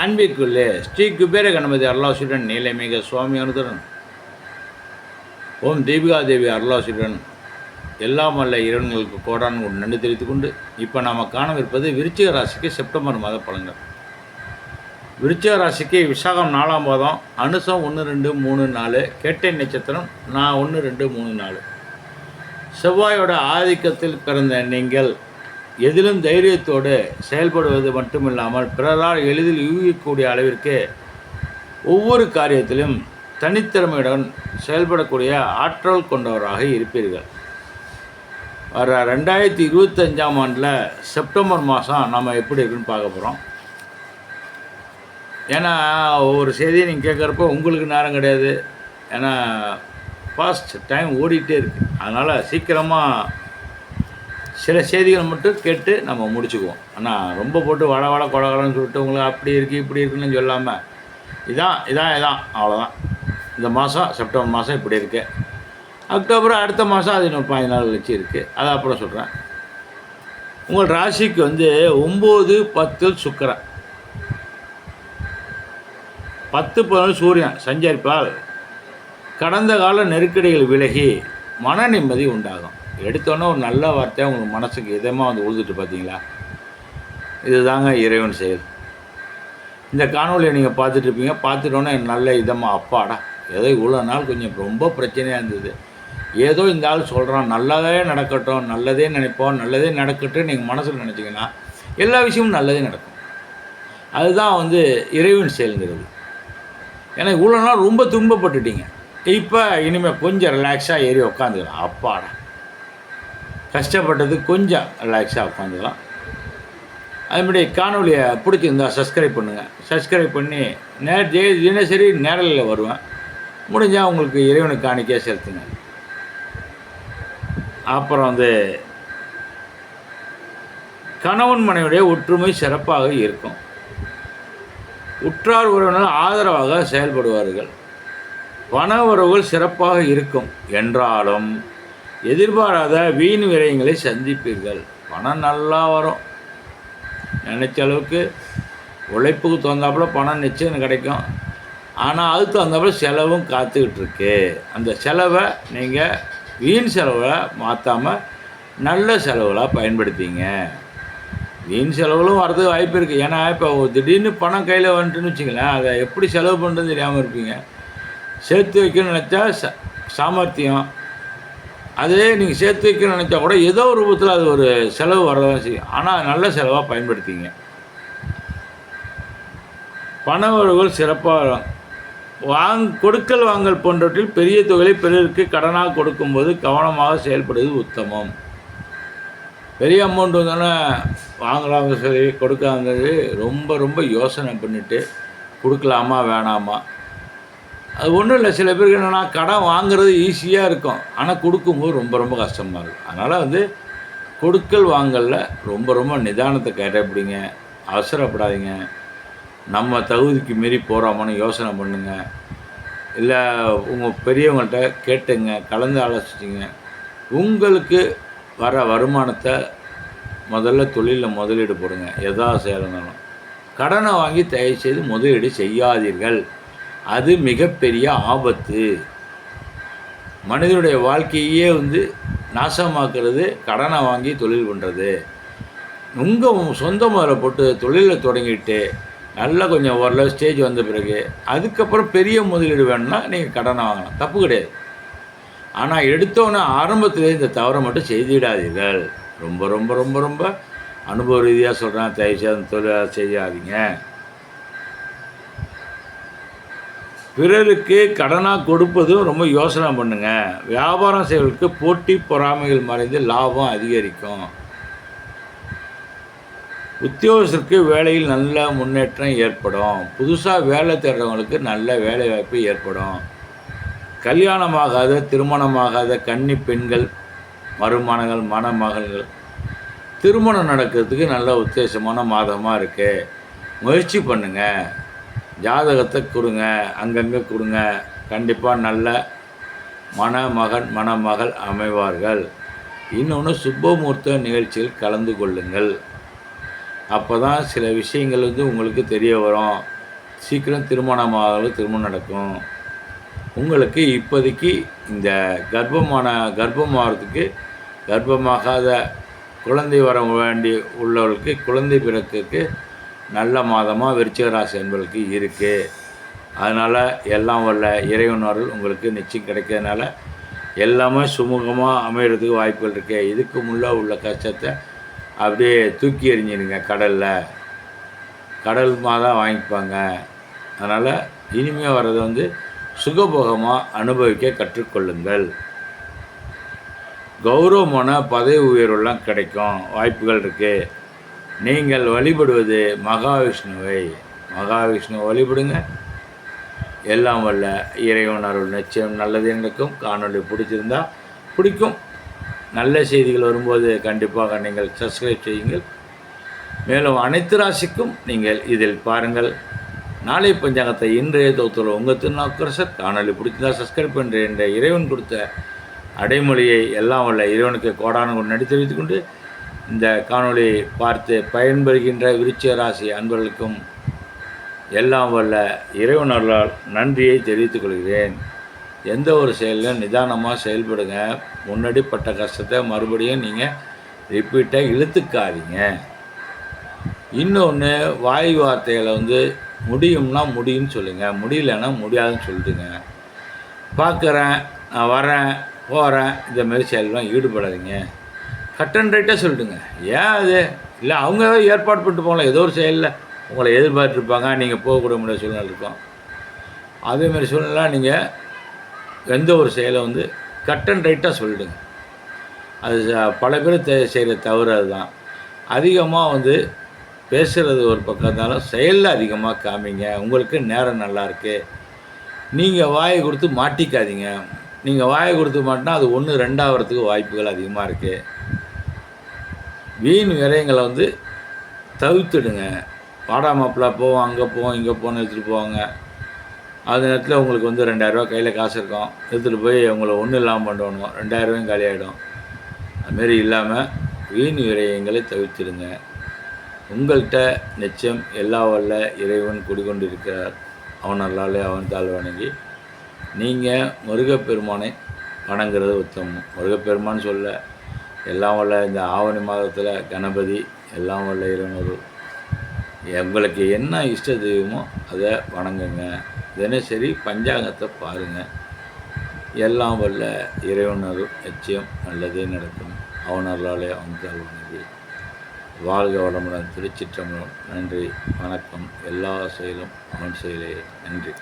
அன்பிற்குள்ளே ஸ்ரீ குபேர கணபதி அருளாசுடன் நீலமிக சுவாமி அனுதரன். ஓம் தீபிகா தேவி அருளாசியுடன் எல்லாம் வல்ல இறைவன்களுக்கு கோடான் ஒரு நன்றி தெரிவித்துக் கொண்டு இப்போ நாம் காணவிருப்பது விருச்சிக ராசிக்கு செப்டம்பர் மாத பலன்கள். விருச்சிக ராசிக்கு விசாகம் நாலாம் பாதம் அனுசம் ஒன்று ரெண்டு மூணு நாலு கேட்டை நட்சத்திரம் நான் ஒன்று ரெண்டு மூணு நாலு. செவ்வாயோட ஆதிக்கத்தில் பிறந்த நீங்கள் எதிலும் தைரியத்தோடு செயல்படுவது மட்டுமில்லாமல் பிறரால் எளிதில் யூகிக்கக்கூடிய அளவிற்கு ஒவ்வொரு காரியத்திலும் தனித்திறமையுடன் செயல்படக்கூடிய ஆற்றல் கொண்டவராக இருப்பீர்கள். வர ரெண்டாயிரத்தி இருபத்தஞ்சாம் ஆண்டில் செப்டம்பர் மாதம் நம்ம எப்படி இருக்குன்னு பார்க்க போகிறோம் ஏன்னா ஒவ்வொரு செய்தியை நீங்கள் கேட்குறப்ப உங்களுக்கு நேரம் கிடையாது. ஏன்னா ஃபாஸ்ட் டைம் ஓடிக்கிட்டே இருக்குது அதனால் சீக்கிரமாக சில செய்திகள் மட்டும் கேட்டு நம்ம முடிச்சுக்குவோம். ஆனால் ரொம்ப போட்டு வட வட கொடகடன்னு சொல்லிட்டு உங்களுக்கு அப்படி இருக்குது இப்படி இருக்குன்னு சொல்லாமல் இதான் இதான் இதான் அவ்வளோதான் இந்த மாதம் செப்டம்பர் மாதம் இப்படி இருக்குது அக்டோபர் அடுத்த மாதம் அது இன்னும் பதினாலு நாள் கழிச்சு இருக்குது அதை அப்புறம் சொல்கிறேன் உங்கள் ராசிக்கு வந்து ஒம்பது பத்தில் சுக்கரன். பத்து பதினொன்று சூரியன் சஞ்சரிப்பால் கடந்த கால நெருக்கடிகள் விலகி மன நிம்மதி உண்டாகும். எடுத்தோன்னே ஒரு நல்ல வார்த்தை உங்களுக்கு மனசுக்கு இதமாக வந்து உழுதுட்டு பார்த்தீங்களா இதுதாங்க இறைவன் செயல். இந்த காணொலியை நீங்கள் பார்த்துட்ருப்பீங்க. பார்த்துட்டோன்னே நல்ல இதமாக அப்பாடா ஏதோ இவ்வளோ நாள் கொஞ்சம் ரொம்ப பிரச்சனையாக இருந்தது. ஏதோ இந்த ஆள் சொல்கிறான் நல்லதே நடக்கட்டும் நல்லதே நினைப்போம் நல்லதே நடக்கட்டும் நீங்கள் மனசில் நினச்சிங்கன்னா எல்லா விஷயமும் நல்லதே நடக்கும். அதுதான் வந்து இறைவன் செயலுங்கிறது. ஏன்னா இவ்வளோ நாள் ரொம்ப துன்பப்பட்டுட்டீங்க. இப்போ இனிமேல் கொஞ்சம் ரிலாக்ஸாக ஏறி உக்காந்துக்கலாம். அப்பாடா. கஷ்டப்பட்டது கொஞ்சம் ரிலாக்ஸாக உட்காந்துக்கலாம். அதுமாதிரி காணொலியை பிடிச்சிருந்தா சப்ஸ்கிரைப் பண்ணுங்கள் சப்ஸ்கிரைப் பண்ணி நே தினசரி நேரலில் வருவேன். முடிஞ்சால் உங்களுக்கு இறைவனுக்கு காணிக்கையாக செலுத்துங்க. அப்புறம் வந்து கணவன் மனைவியுடைய ஒற்றுமை சிறப்பாக இருக்கும். உற்றார் உறவினர் ஆதரவாக செயல்படுவார்கள். பண உறவுகள் சிறப்பாக இருக்கும். என்றாலும் எதிர்பாராத வீண் விரயங்களை சந்திப்பீர்கள். பணம் நல்லா வரும். நினச்ச அளவுக்கு உழைப்புக்கு தகுந்தாப்புல பணம் நிச்சயம் கிடைக்கும். ஆனால் அதுக்கு தகுந்தாப்புல செலவும் காத்துக்கிட்டு இருக்கு அந்த செலவை நீங்கள் வீண் செலவை மாற்றாமல் நல்ல செலவுகளாக பயன்படுத்திங்க. வீண் செலவுகளும் வரதுக்கு வாய்ப்பு இருக்குது ஏன்னா இப்போ திடீர்னு பணம் கையில் வந்துட்டுன்னு வச்சுங்களேன் அதை எப்படி செலவு பண்ணுறதுன்னு தெரியாமல் இருப்பீங்க. சேர்த்து வைக்கணும்னு நினச்சா ச சாமர்த்தியம் அதே நீங்கள் சேர்த்து வைக்கணும்னு நினச்சா கூட ஏதோ ஒரு ரூபத்தில் அது ஒரு செலவு வரதான் செய்யும். ஆனால் நல்ல செலவாக பயன்படுத்திங்க. பண வரவுகள் சிறப்பாக வாங் கொடுக்கல் வாங்கல் போன்றவற்றில் பெரிய தொகையை பிறருக்கு கடனாக கொடுக்கும்போது கவனமாக செயல்படுவது உத்தமம். பெரிய அமௌண்ட் வந்தோன்னே வாங்கலாங்க சரி கொடுக்காங்கிறது ரொம்ப ரொம்ப யோசனை பண்ணிவிட்டு கொடுக்கலாமா வேணாமா? அது ஒன்றும் இல்லை சில பேருக்கு என்னென்னா கடன் வாங்குறது ஈஸியாக இருக்கும். ஆனால் கொடுக்கும்போது ரொம்ப ரொம்ப கஷ்டமாக இருக்கும் அதனால் வந்து கொடுக்கல் வாங்கலில் ரொம்ப ரொம்ப நிதானத்தை கடைப்பிடிங்க அவசரப்படாதீங்க. நம்ம தகுதிக்கு மீறி போகிறோமான்னு யோசனை பண்ணுங்க. இல்லை உங்கள் பெரியவங்கள்ட்ட கேட்டுங்க கலந்து ஆலோசிச்சிங்க. உங்களுக்கு வர வருமானத்தை முதல்ல தொழிலில் முதலீடு போடுங்க. எதா செய்யறதுனாலும் கடனை வாங்கி தயவு செய்து முதலீடு செய்யாதீர்கள். அது மிகப்பெரிய ஆபத்து. மனிதனுடைய வாழ்க்கையே வந்து நாசமாக்குறது கடனை வாங்கி தொழில் பண்ணுறது உங்கள் சொந்த முதல்ல போட்டு தொழிலில் தொடங்கிட்டு நல்லா கொஞ்சம் ஓரளவு ஸ்டேஜ் வந்த பிறகு அதுக்கப்புறம் பெரிய முதலீடு வேணும்னா நீங்கள் கடனை வாங்கலாம். தப்பு கிடையாது. ஆனால் எடுத்தோன்னே ஆரம்பத்திலே இந்த தவறை மட்டும் செய்திடாதீர்கள். ரொம்ப ரொம்ப ரொம்ப ரொம்ப அனுபவ ரீதியாக சொல்கிறேன் தயவுசெய்து அந்த தொழில் செய்யாதீங்க. பிறருக்கு கடனாக கொடுப்பதும் ரொம்ப யோசனை பண்ணுங்க. வியாபாரம் செய்வதற்கு போட்டி பொறாமைகள் மறைந்து லாபம் அதிகரிக்கும். உத்தியோகத்திற்கு வேலையில் நல்ல முன்னேற்றம் ஏற்படும். புதுசாக வேலை தேடுறவங்களுக்கு நல்ல வேலை வாய்ப்பு ஏற்படும். கல்யாணமாகாத திருமணமாகாத கன்னி பெண்கள் மருமணங்கள் மணமகள்கள். திருமணம் நடக்கிறதுக்கு நல்ல உத்தேசமான மாதமாக இருக்குது முயற்சி பண்ணுங்கள் ஜாதகத்தை கொடுங்க அங்கங்கே கொடுங்க. கண்டிப்பாக நல்ல மணமகன் மணமகள் அமைவார்கள். இன்னொன்று சுப்பமுகூர்த்த நிகழ்ச்சியில் கலந்து கொள்ளுங்கள். அப்போ தான் சில விஷயங்கள் வந்து உங்களுக்கு தெரிய வரும். சீக்கிரம் திருமணமாக திருமணம் நடக்கும். உங்களுக்கு இப்போதைக்கு இந்த கர்ப்பமான கர்ப்பமாகிறதுக்கு கர்ப்பமாகாத குழந்தை வர வேண்டி உள்ளவர்களுக்கு குழந்தை பிறக்கிறதுக்கு நல்ல மாதமாக விருச்சிக ராசி இருக்குது அதனால் எல்லாம் வல்ல இறைவனர்கள் உங்களுக்கு நிச்சயம் கிடைக்கிறதுனால எல்லாமே சுமூகமாக அமையிறதுக்கு வாய்ப்புகள் இருக்குது இதுக்கு முள்ளே உள்ள கஷ்டத்தை அப்படியே தூக்கி எறிஞ்சிடுங்க கடலில். கடல் தான் வாங்கிப்பாங்க. அதனால் இனிமேல் வர்றது வந்து சுகபோகமாக அனுபவிக்க கற்றுக்கொள்ளுங்கள். கௌரவமான பதவி உயர்வுலாம் கிடைக்கும். வாய்ப்புகள் இருக்குது நீங்கள் வழிபடுவது மகாவிஷ்ணுவை. மகாவிஷ்ணுவை வழிபடுங்க. எல்லாம் வல்ல இறைவன் அருள் நிச்சயம் நல்லது நடக்கும் காணொலி பிடிச்சிருந்தா பிடிக்கும். நல்ல செய்திகள் வரும்போது கண்டிப்பாக நீங்கள் சப்ஸ்கிரைப் செய்யுங்கள். மேலும் அனைத்து ராசிக்கும் நீங்கள் இதில் பாருங்கள். நாளை பஞ்சாங்கத்தை இன்றைய தொகுத்தில் உங்கள் திருநாக்கரசர் காணொலி பிடிச்சிருந்தா சப்ஸ்கிரைப் பண்ணுற என்ற இறைவன் கொடுத்த அடைமொழியை எல்லாம் வல்ல இறைவனுக்கு கோடான கொண்டு நடித்து வைத்துக்கொண்டு இந்த காணொளியை பார்த்து பயன்பெறுகின்ற விருச்சிக ராசி அன்பர்களுக்கும் எல்லாம் வல்ல இறைவனர்களால் நன்றியை தெரிவித்துக் கொள்கிறேன். எந்த ஒரு செயலிலும் நிதானமாக செயல்படுங்க. முன்னாடி பட்ட கஷ்டத்தை மறுபடியும் நீங்கள் ரிப்பீட்டாக இழுத்துக்காதீங்க. இன்னொன்று வாய் வார்த்தைகளை வந்து முடியும்னா முடியும்னு சொல்லுங்கள் முடியலன்னா முடியாதுன்னு சொல்லிட்டுங்க பார்க்குறேன் நான் வரேன் போகிறேன் இந்த மாதிரி செயல்லாம் ஈடுபடாதீங்க. கட் அண்ட் ரைட்டாக சொல்லிட்டுங்க ஏன் அது? இல்லை அவங்க ஏற்பாடு பண்ணிட்டு போகலாம். ஏதோ ஒரு செயலில் உங்களை எதிர்பார்த்துருப்பாங்க. நீங்கள் போகக்கூட முடியாத சூழ்நிலை இருக்கும். அதேமாதிரி சூழ்நிலை நீங்கள் எந்த ஒரு செயலை வந்து கட் அண்ட் ரைட்டாக சொல்லிடுங்க. அது பல பேர் செய்கிற தவறு அதுதான். அதிகமாக வந்து பேசுகிறது ஒரு பக்கம் இருந்தாலும் செயலில் அதிகமாக காமிங்க. உங்களுக்கு நேரம் நல்லா இருக்குது நீங்கள் வாயை கொடுத்து மாட்டிக்காதீங்க. நீங்கள் வாயை கொடுத்து மாட்டினா அது ஒன்று ரெண்டாகிறதுக்கு வாய்ப்புகள் அதிகமாக இருக்குது வீண் விரயங்களை வந்து தவிர்த்துடுங்க. வாடா மாப்பிள்ளை போவோம் அங்கே போவோம் இங்கே போவோம்னு எடுத்துகிட்டு போவாங்க. அந்த நேரத்தில் உங்களுக்கு வந்து ரெண்டாயிரரூவா கையில் காசு இருக்கும். எடுத்துகிட்டு போய் உங்களை ஒன்றும் இல்லாமல் பண்ணணும் ரெண்டாயிரரூவாயும் காலியாகிடும் அதுமாரி இல்லாமல் வீண் விரயங்களை தவிர்த்துடுங்க. உங்கள்கிட்ட நிச்சயம் எல்லா வல்ல இறைவன் குடிகொண்டு இருக்கிறார் அவன் நல்லாலே அவன் தாழ் வணங்கி. நீங்கள் முருகப்பெருமானை வணங்குறது உத்தமம். முருகப்பெருமான்னு சொல்ல எல்லாம் வல்ல இந்த ஆவணி மாதத்தில் கணபதி எல்லாம் வல்ல இறைவனொரு உங்களுக்கு என்ன இஷ்ட தெய்வமோ அதை வணங்குங்க. தினசரி பஞ்சாங்கத்தை பாருங்கள் எல்லாம் வல்ல இறைவனர் நிச்சயம் நல்லதே நடக்கும். அவனர்களாலே அவன் வணங்கி வாழ்க வளமுடன் திருச்சிற்றம்பலம். நன்றி வணக்கம். எல்லா செயலும் அவன் செயலே. நன்றி.